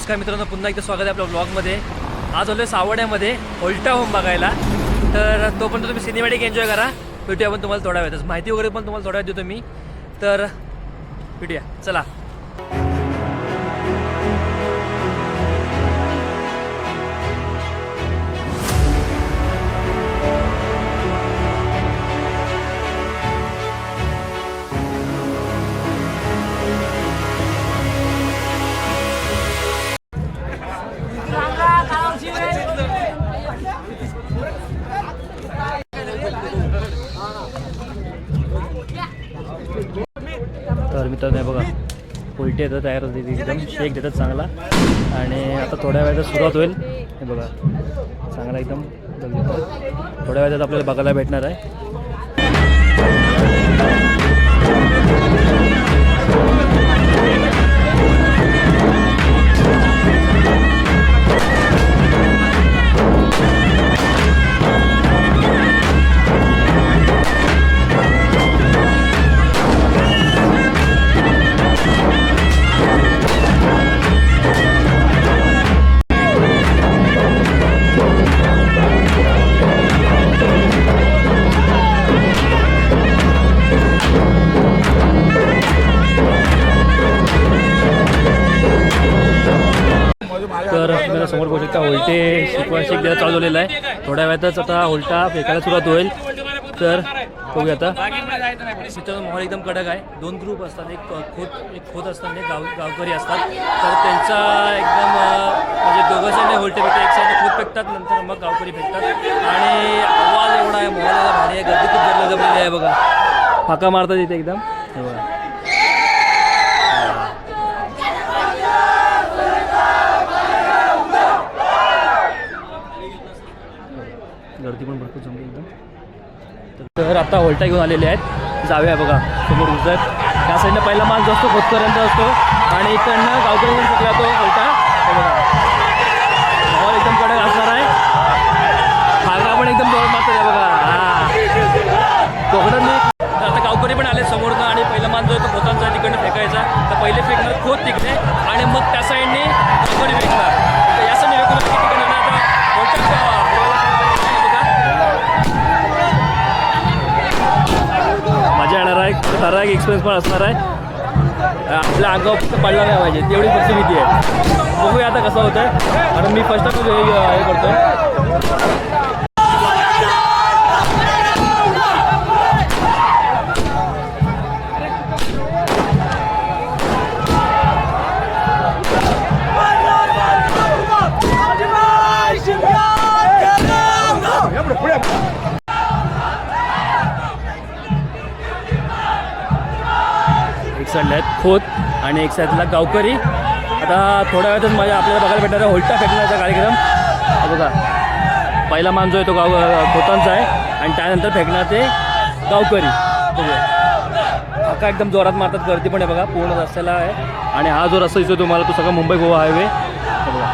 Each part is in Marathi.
नमस्कार मित्रांनो पुन्हा एकदा स्वागत आहे आपल्या ब्लॉगमध्ये आज आलो सावड्यामध्ये उलटा होम बघायला. तर तोपर्यंत तुम्ही सिनेमॅटिक एन्जॉय करा. भेटूया आपण तुम्हाला थोड्या वेळातच. माहिती वगैरे पण तुम्हाला थोड्या वेळ देतो मी. तर भेटूया. चला. तर नाही बघा. उलटी येतं तयार होते एकदम. शेक देतात चांगला. आणि आता थोड्या वेळात सुरुवात होईल. हे बघा. चांगला एकदम थोड्या वेळात आपल्याला बघायला भेटणार आहे. आपल्याला समोर बघू शकता उलटे शिकवा शेक द्यायला चालू झालेला आहे. थोड्या वेळातच आता उलटा फेकायला सुरुवात होईल. तर बघूया आता. तिथं माहोल एकदम कडक आहे. दोन ग्रुप असतात. एक खोत एक खोत असतात आणि एक गाव गावकरी असतात. तर त्यांचा एकदम म्हणजे दोघं जण होलटे फेकतात. एक साईड खोत फेकतात नंतर मग गावकरी फेकतात. आणि आवाज एवढा आहे मोहला भारी आहे. गर्दी खूप जमलं जमलेली आहे बघा. फाका मारतात इथे एकदम हे बघा गर्दी पण भरपूर जमली एकदम तर आता होल्टा घेऊन आलेले आहेत. जाऊया बघा. समोर उजत. त्या साईडनं पहिला माल जो असतो खोतपर्यंत असतो. आणि इकडनं गावकरी सुटला तो होल्टा बघा. एकदम कडक असणार आहे. फागा पण एकदम जोर मात्र आहे बघा. हा. कोकणात आता गावकरी पण आले समोरनं आणि पहिला माल जो आहे तो खोतांचा तिकडनं फेकायचा. तर पहिले फेकणं खोत तिकडे. आणि मग त्या साईड आहे एक्सपिरियन्स पण असणार आहे. आपल्या अंगावर पडला नाही पाहिजे तेवढी फक्त भीती आहे. बघूया आता कसं होतं कारण मी फर्स्ट टाइम हे हे करतो खोत आणि एक साईडला गावकरी. आता थोड्या वेळातच माझ्या आपल्याला बघायला भेटणार आहे फेकण्याचा कार्यक्रम. बघा. पहिला मान जो आहे तो गाव खोतांचा आहे आणि त्यानंतर फेकणार ते गावकरी. बघूया. एकदम जोरात मारतात गर्दी पण आहे बघा पूर्ण रस्त्याला आहे. आणि हा जो रस्ता दिसतो तुम्हाला तो सगळा मुंबई गोवा हायवे. बघा.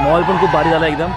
मॉल पण खूप भारी झाला एकदम.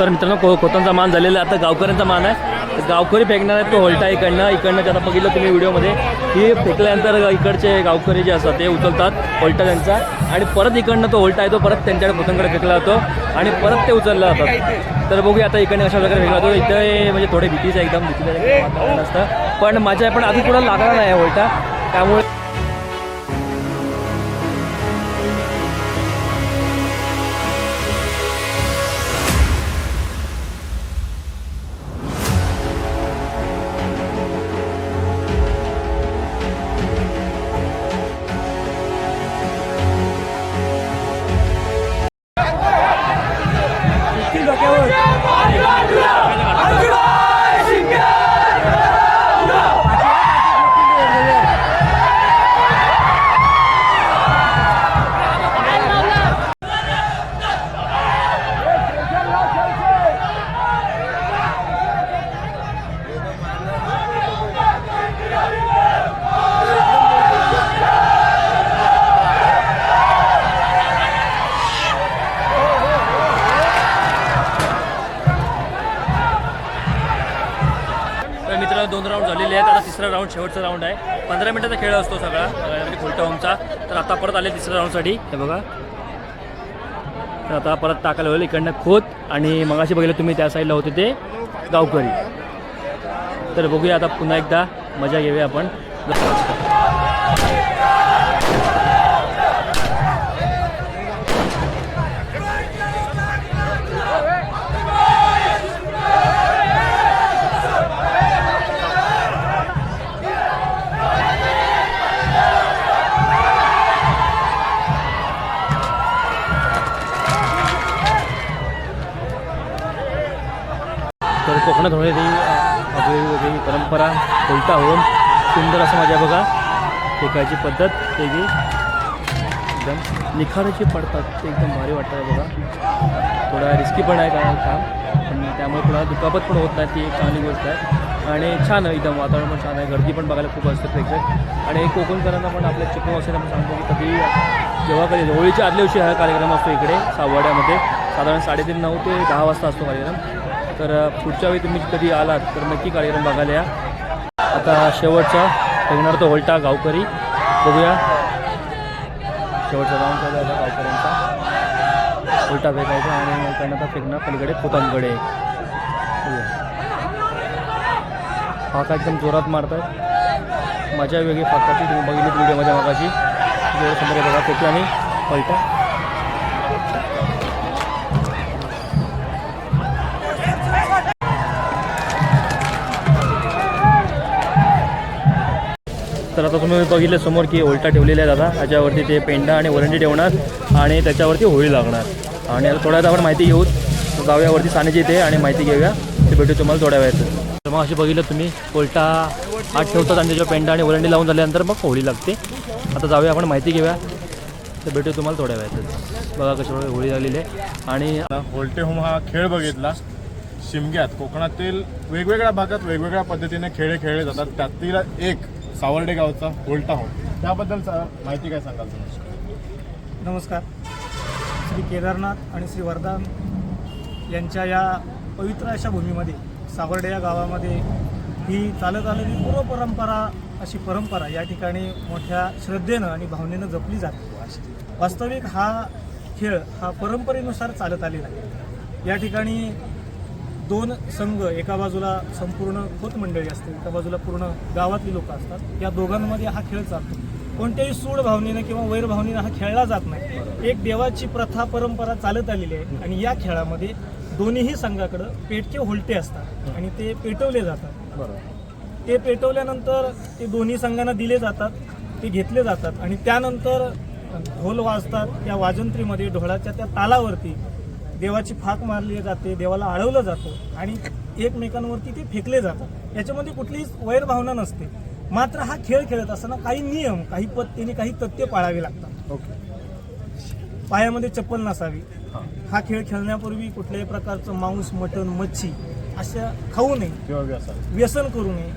तर मित्रांनो को खोतांचा मान झालेला आहे आता गावकऱ्यांचा मान आहे. गावकरी फेकणार आहेत तो होलटा इकडनं. इकडनं त्यांना बघितलं तुम्ही व्हिडिओमध्ये की फेकल्यानंतर इकडचे गावकरी जे असतात ते उचलतात होलटा त्यांचा. आणि परत इकडनं तो होलटा आहे तो परत त्यांच्याकडे खोतांकडे फेकला जातो आणि परत ते उचलला जातात. तर बघूया आता इकडे अशा प्रकारे फेकला जातो. इथे म्हणजे थोडे भीतीचं एकदम भीतीचं असतं. पण माझ्या पण आधी कुठं लागला नाही होलटा. त्यामुळे दोन राऊंड झालेले आहेत. आता तिसरा राऊंड शेवटचा राऊंड आहे. पंधरा मिनिटाचा खेळ असतो सगळा. अं, खोलटा होमचा. तर आता परत आले तिसऱ्या राऊंडसाठी हे बघा. तर आता परत टाकायला होईल इकडनं खोत. आणि मगाशी बघितलं तुम्ही त्या साईडला होते ते गावकरी. तर बघूया आता पुन्हा एकदा. मजा घेऊया आपण. कोकणात होणारी वेगवेगळी परंपरा उलटा होऊन सुंदर असं माझ्या बघा फेकायची पद्धत वेगळी एकदम निखाराची पडतात ते एकदम भारी वाटतं बघा. थोडा रिस्की पण आहे का काम पण त्यामुळे थोडा दुखापत पण होत नाही ती एक चांगली गोष्ट आहे. आणि छान आहे एकदम वातावरण पण छान आहे गर्दी पण बघायला खूप असते प्रेक्षक आणि कोकणकरांना पण आपल्या चिपळूण असेल आपण सांगतो की कधी जेव्हा कधी होळीच्या आदल्या दिवशी हा कार्यक्रम असतो इकडे साववाड्यामध्ये साधारण साडेतीन नऊ ते दहा वाजता असतो कार्यक्रम. तर पुढच्या वेळी तुम्ही कधी आलात तर नक्की कार्यक्रम बघायला या. आता शेवटचा रंगणार तो होल्टा गावकरी. बघूया. शेवटचा राऊंड चालू आहे गावकऱ्यांचा. उलटा फेकायचा आणि त्यांना आता फेकणार पलीकडे पोतांकडे फाका एकदम जोरात मारतात. मजा वेगळी फाकाची. तुम्ही बघितली व्हिडिओमध्ये मागाची जोर समोर बघा फेकला आणि पलटा. तर आता तुम्ही बघितलं समोर की उलटा ठेवलेला आहे दादा. त्याच्यावरती ते पेंडा आणि वरंडी ठेवणार आणि त्याच्यावरती होळी लागणार. आणि आता थोड्या आपण माहिती घेऊ. जाऊयावरती सानेची इथे आणि माहिती घेऊया. ते भेटू तुम्हाला थोड्या वेळात. तर मग असे बघितलं तुम्ही उलटा आत ठेवतात आणि त्याच्यावर पेंडा आणि वरंडी लावून झाल्यानंतर मग होळी लागते. आता जाऊया आपण माहिती घेऊया. तर भेटू तुम्हाला थोड्या वेळात. बघा कशामुळे होळी लागलेली आहे. आणि होलटे होम हा खेळ बघितला. शिमग्यात कोकणातील वेगवेगळ्या भागात वेगवेगळ्या पद्धतीने खेळ खेळले जातात. त्यातील एक सावर्डे गावचा होल्टा हो. त्याबद्दल माहिती काय सांगाल तुम्ही? नमस्कार. श्री केदारनाथ आणि श्री वरदान यांच्या या पवित्र अशा भूमीमध्ये सावर्डे या गावामध्ये ही चालत आलेली पूर्व परंपरा अशी परंपरा या ठिकाणी मोठ्या श्रद्धेनं आणि भावनेनं जपली जाते. वास्तविक हा खेळ हा परंपरेनुसार चालत आलेला आहे. या ठिकाणी दोन संघ एका बाजूला संपूर्ण खोत मंडळी असते एका बाजूला पूर्ण गावातली लोक असतात. या दोघांमध्ये हा खेळ चालतो. कोणत्याही सूड भावनेनं किंवा वैरभावनेनं हा खेळला जात नाही. एक देवाची प्रथा परंपरा चालत आलेली आहे आणि या खेळामध्ये दोन्हीही संघाकडं पेटके होलटे असतात आणि ते पेटवले जातात. ते पेटवल्यानंतर ते दोन्ही संघांना दिले जातात ते घेतले जातात आणि त्यानंतर ढोल वाजतात त्या वाजंत्रीमध्ये ढोळाच्या त्या तालावरती देवाची फाक मारली जाते देवाला आळवलं जातं आणि एकमेकांवरती ते फेकले जातात. याच्यामध्ये कुठलीही वैरभावना नसते. मात्र हा खेळ खेळत असताना काही नियम काही पद्धतीने काही तथ्य पाळावे लागतात. ओके. पायामध्ये चप्पल नसावी. हा. खेळ खेळण्यापूर्वी कुठल्याही प्रकारचं मांस मटण मच्छी अशा खाऊ नये. व्यसन. करू नये.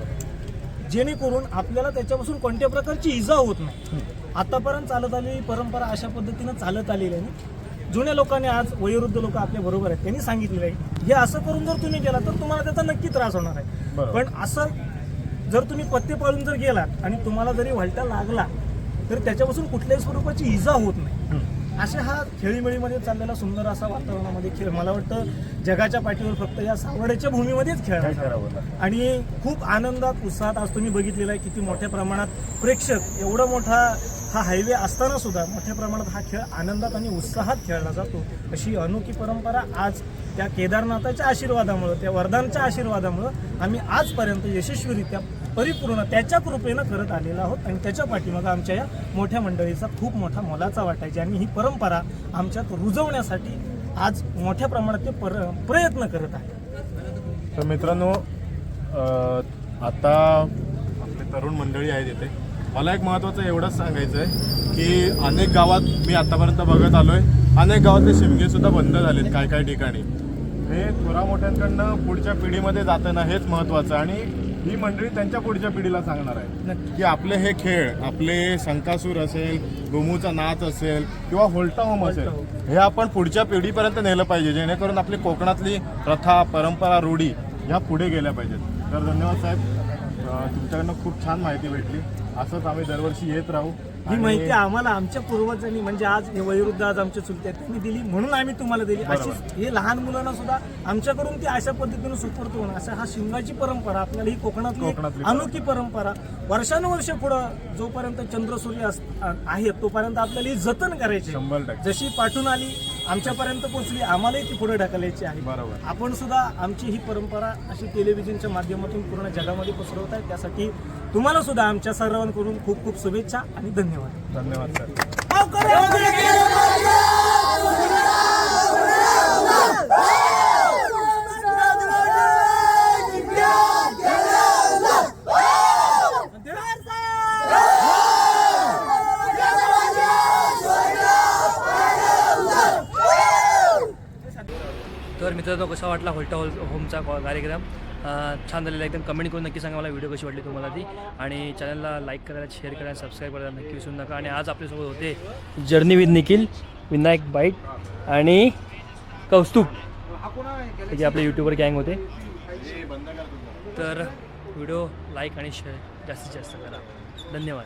जेणेकरून आपल्याला त्याच्यापासून कोणत्या प्रकारची इजा होत नाही. आतापर्यंत चालत आलेली परंपरा अशा पद्धतीनं चालत आलेली आहे. जुन्या लोकांनी आज वयोवृद्ध लोक आपल्या बरोबर आहेत त्यांनी सांगितलेलं आहे. हे असं करून जर तुम्ही गेला तर तुम्हाला त्याचा नक्की त्रास होणार आहे. पण असं जर तुम्ही पत्ते पाळून जर गेलात आणि तुम्हाला जरी व्हालटा लागला तर त्याच्यापासून कुठल्याही स्वरूपाची इजा होत नाही. असे हा खेळीमेळीमध्ये चाललेला सुंदर असा वातावरणामध्ये खेळ मला वाटतं जगाच्या पाठीवर फक्त या सावड्याच्या भूमीमध्येच लागतं? आणि खूप आनंदात उत्साहात आज तुम्ही बघितलेला आहे किती मोठ्या प्रमाणात प्रेक्षक एवढा मोठा हा हायवे असताना सुद्धा मोठ्या प्रमाणात हा खेळ आनंदात आणि उत्साहात खेळला जातो. अशी अनोखी परंपरा आज त्या केदारनाथाच्या आशीर्वादामुळं त्या वरदानच्या आशीर्वादामुळं आम्ही आजपर्यंत यशस्वीरित्या परिपूर्ण त्याच्या कृपेनं करत आलेलो आहोत आणि त्याच्या पाठीमागं आमच्या या मोठ्या मंडळीचा खूप मोठा मोलाचा वाटायची आणि ही परंपरा आमच्यात रुजवण्यासाठी आज मोठ्या प्रमाणात ते पर प्रयत्न करत आहे तर मित्रांनो आता आपले तरुण मंडळी आहेत इथे. मला एक महत्त्वाचं एवढंच सांगायचं आहे की अनेक गावात मी आतापर्यंत बघत आलोय. अनेक गावातले शिमगे सुद्धा बंद झालेत काय काय ठिकाणी. हे थोरा मोठ्यांकडनं पुढच्या पिढीमध्ये जाताना हेच महत्त्वाचं आणि ही मंडळी त्यांच्या पुढच्या पिढीला सांगणार आहे की आपले हे खेळ आपले शंकासूर असेल गोमूचा नाच असेल किंवा होल्टा होम असेल हे आपण पुढच्या पिढीपर्यंत नेलं पाहिजे जेणेकरून आपली कोकणातली प्रथा परंपरा रूढी ह्या पुढे गेल्या पाहिजेत. तर धन्यवाद साहेब. तुमच्याकडनं खूप छान माहिती भेटली. असंच आम्ही दरवर्षी येत राहू. ही माहिती आम्हाला आमच्या पूर्वजांनी म्हणजे आज हे वयोवृद्ध आज आमचे चुलते आहेत त्यांनी दिली म्हणून आम्ही तुम्हाला दिली. अशीच हे लहान मुलांना सुद्धा आमच्याकडून ती अशा पद्धतीने सुपूर्त होणं असं हा शिमगाची परंपरा आपल्याला ही कोकणातली अनोखी परंपरा. वर्षानुवर्ष पुढं जोपर्यंत चंद्र सूर्य अस- आहे तोपर्यंत आपल्याला ही जतन करायची. जशी पाठून आली आमच्यापर्यंत पोहोचली. आम्हालाही ती पुढे ढकलायची आहे. बरोबर. आपण सुद्धा आमची ही परंपरा अशी टेलिव्हिजनच्या माध्यमातून पूर्ण जगामध्ये पसरवत आहे. त्यासाठी तुम्हाला सुद्धा आमच्या सर्वांकडून खूप खूप शुभेच्छा आणि धन्यवाद. धन्यवाद सर. मित्रांनो कसा वाटला होल्टा होल होमचा कॉ- कार्यक्रम? छान झालेला एकदम कमेंट करून नक्की सांगा मला व्हिडिओ कशी वाटली तुम्हाला ती. आणि चॅनलला लाईक करायला शेअर करायला सबस्क्राईब करायला नक्की विसरू नका. आणि आज आपल्यासोबत होते journey with Nikhil Vinayak bite आणि कौस्तुभ. हे जे आपले यूट्यूबर गँग होते. तर व्हिडिओ लाईक आणि शेअर जास्तीत जास्त करा. धन्यवाद.